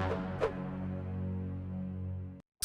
you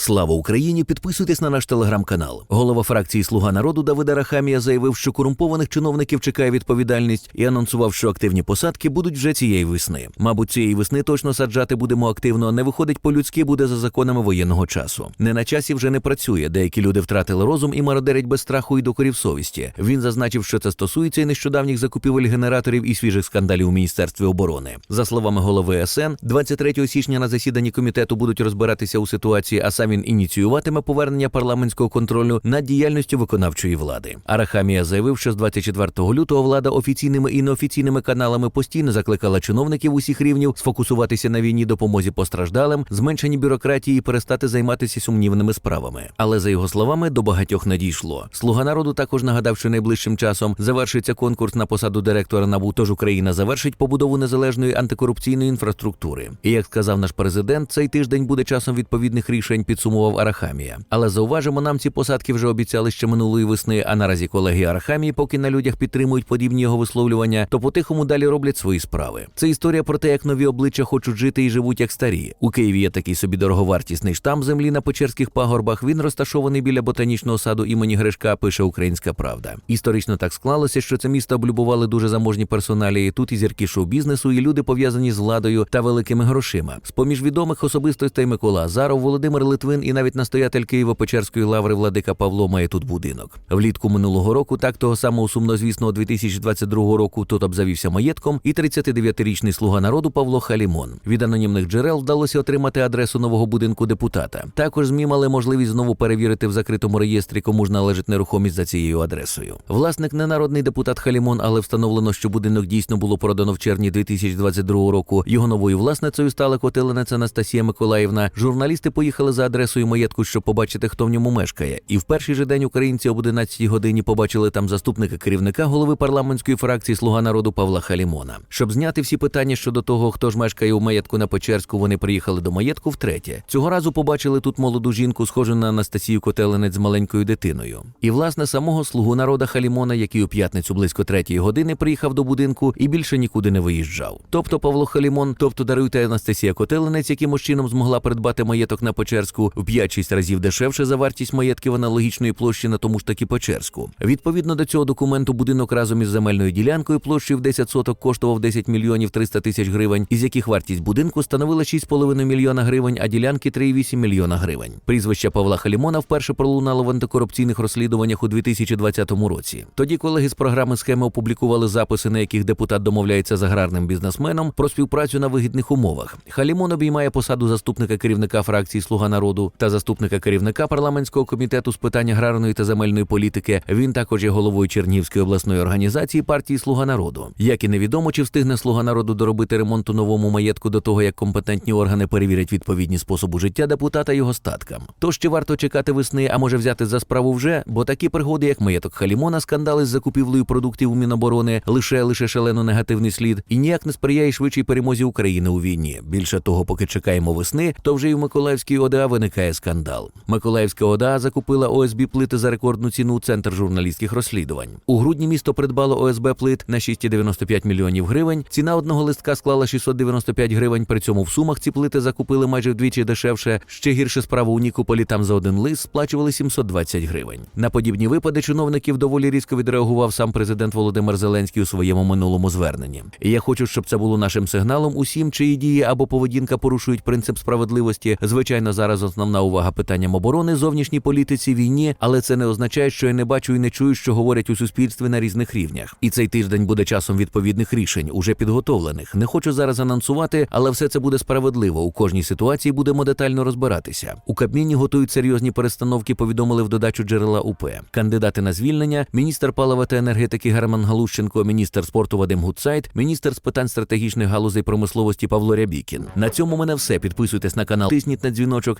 Слава Україні! Підписуйтесь на наш телеграм-канал. Голова фракції Слуга народу Давид Арахамія заявив, що корумпованих чиновників чекає відповідальність і анонсував, що активні посадки будуть вже цієї весни. Мабуть, цієї весни точно саджати будемо активно. Не виходить по-людськи, буде за законами воєнного часу. Не на часі вже не працює. Деякі люди втратили розум і мародерять без страху і докорів совісті. Він зазначив, що це стосується і нещодавніх закупівель генераторів і свіжих скандалів у міністерстві оборони. За словами голови СН, 23 січня на засіданні комітету будуть розбиратися у ситуації, а сам він ініціюватиме повернення парламентського контролю над діяльністю виконавчої влади. Арахамія заявив, що з 24 лютого влада офіційними і неофіційними каналами постійно закликала чиновників усіх рівнів сфокусуватися на війні допомозі постраждалим, зменшенні бюрократії і перестати займатися сумнівними справами. Але за його словами, до багатьох не дійшло. Слуга народу також нагадав, що найближчим часом завершиться конкурс на посаду директора НАБУ, тож Україна завершить побудову незалежної антикорупційної інфраструктури. І як сказав наш президент, цей тиждень буде часом відповідних рішень, підсумував Арахамія. Але зауважимо, нам ці посадки вже обіцяли ще минулої весни. А наразі колеги Арахамії, поки на людях підтримують подібні його висловлювання, то по-тихому далі роблять свої справи. Це історія про те, як нові обличчя хочуть жити і живуть як старі. У Києві є такий собі дороговартісний штам землі на Печерських пагорбах. Він розташований біля ботанічного саду імені Гришка. Пише Українська Правда. Історично так склалося, що це місто облюбували дуже заможні персоналії. Тут і зірки шоу-бізнесу, і люди пов'язані з владою та великими грошима. З поміж відомих особистостей Микола Азаров, Володимир Литвин і навіть настоятель Києво-Печерської лаври Владика Павло має тут будинок. Влітку минулого року, так того самого сумнозвісного 2022 року, тут обзавівся маєтком і 39-річний слуга народу Павло Халімон. Від анонімних джерел вдалося отримати адресу нового будинку депутата. Також ЗМІ мали можливість знову перевірити в закритому реєстрі, кому ж належить нерухомість за цією адресою. Власник не народний депутат Халімон, але встановлено, що будинок дійсно було продано в червні 2022 року. Його новою власницею стала котеленець Анастасія Миколаївна. Журналісти поїхали за адресою маєтку, щоб побачити, хто в ньому мешкає. І в перший же день українці об 11 годині побачили там заступника керівника голови парламентської фракції Слуга народу Павла Халімона. Щоб зняти всі питання щодо того, хто ж мешкає у маєтку на Печерську, вони приїхали до маєтку втретє. Цього разу побачили тут молоду жінку, схожу на Анастасію Котеленець з маленькою дитиною. І власне самого слугу народа Халімона, який у п'ятницю близько третьої години приїхав до будинку і більше нікуди не виїжджав. Тобто Павло Халімон, тобто даруйте Анастасія Котеленець, якимось чином змогла придбати маєток на Печерську в 5-6 разів дешевше за вартість маєтків аналогічної площі на тому ж таки Печерську. Відповідно до цього документу, будинок разом із земельною ділянкою площею в 10 соток коштував 10 мільйонів 300 тисяч гривень, із яких вартість будинку становила 6,5 мільйона гривень, а ділянки 3,8 мільйона гривень. Прізвище Павла Халімона вперше пролунало в антикорупційних розслідуваннях у 2020 році. Тоді колеги з програми схеми опублікували записи, на яких депутат домовляється з аграрним бізнесменом про співпрацю на вигідних умовах. Халімон обіймає посаду заступника керівника фракції Слуга народу та заступника керівника парламентського комітету з питань аграрної та земельної політики. Він також є головою Чернігівської обласної організації партії Слуга народу. Як і невідомо, чи встигне Слуга народу доробити ремонт у новому маєтку до того, як компетентні органи перевірять відповідні способу життя депутата його статкам. Тож чи варто чекати весни, а може взяти за справу вже? Бо такі пригоди, як маєток Халімона, скандали з закупівлею продуктів у Міноборони, лише лише шалено негативний слід і ніяк не сприяє швидшій перемозі України у війні. Більше того, поки чекаємо весни, то вже й у Миколаївській ОДА виникає скандал. Миколаївська ОДА закупила ОСБ плити за рекордну ціну Центр журналістських розслідувань. У грудні місто придбало ОСБ плит на 6,95 мільйонів гривень. Ціна одного листка склала 695 гривень. При цьому в сумах ці плити закупили майже вдвічі дешевше. Ще гірше справа у Нікополі там за один лист сплачували 720 гривень. На подібні випади чиновників доволі різко відреагував сам президент Володимир Зеленський у своєму минулому зверненні. Я хочу, щоб це було нашим сигналом усім, чиї дії або поведінка порушують принцип справедливості. Звичайно, зараз основна увага питанням оборони, зовнішній політиці, війні, але це не означає, що я не бачу і не чую, що говорять у суспільстві на різних рівнях. І цей тиждень буде часом відповідних рішень, уже підготовлених. Не хочу зараз анонсувати, але все це буде справедливо. У кожній ситуації будемо детально розбиратися. У Кабміні готують серйозні перестановки. Повідомили в додачу джерела УП. Кандидати на звільнення: міністр палива та енергетики Герман Галущенко, міністр спорту Вадим Гуцайт, міністр з питань стратегічних галузей промисловості Павло Рябікін. На цьому мене все. Підписуйтесь на канал, тисніть на дзвіночок.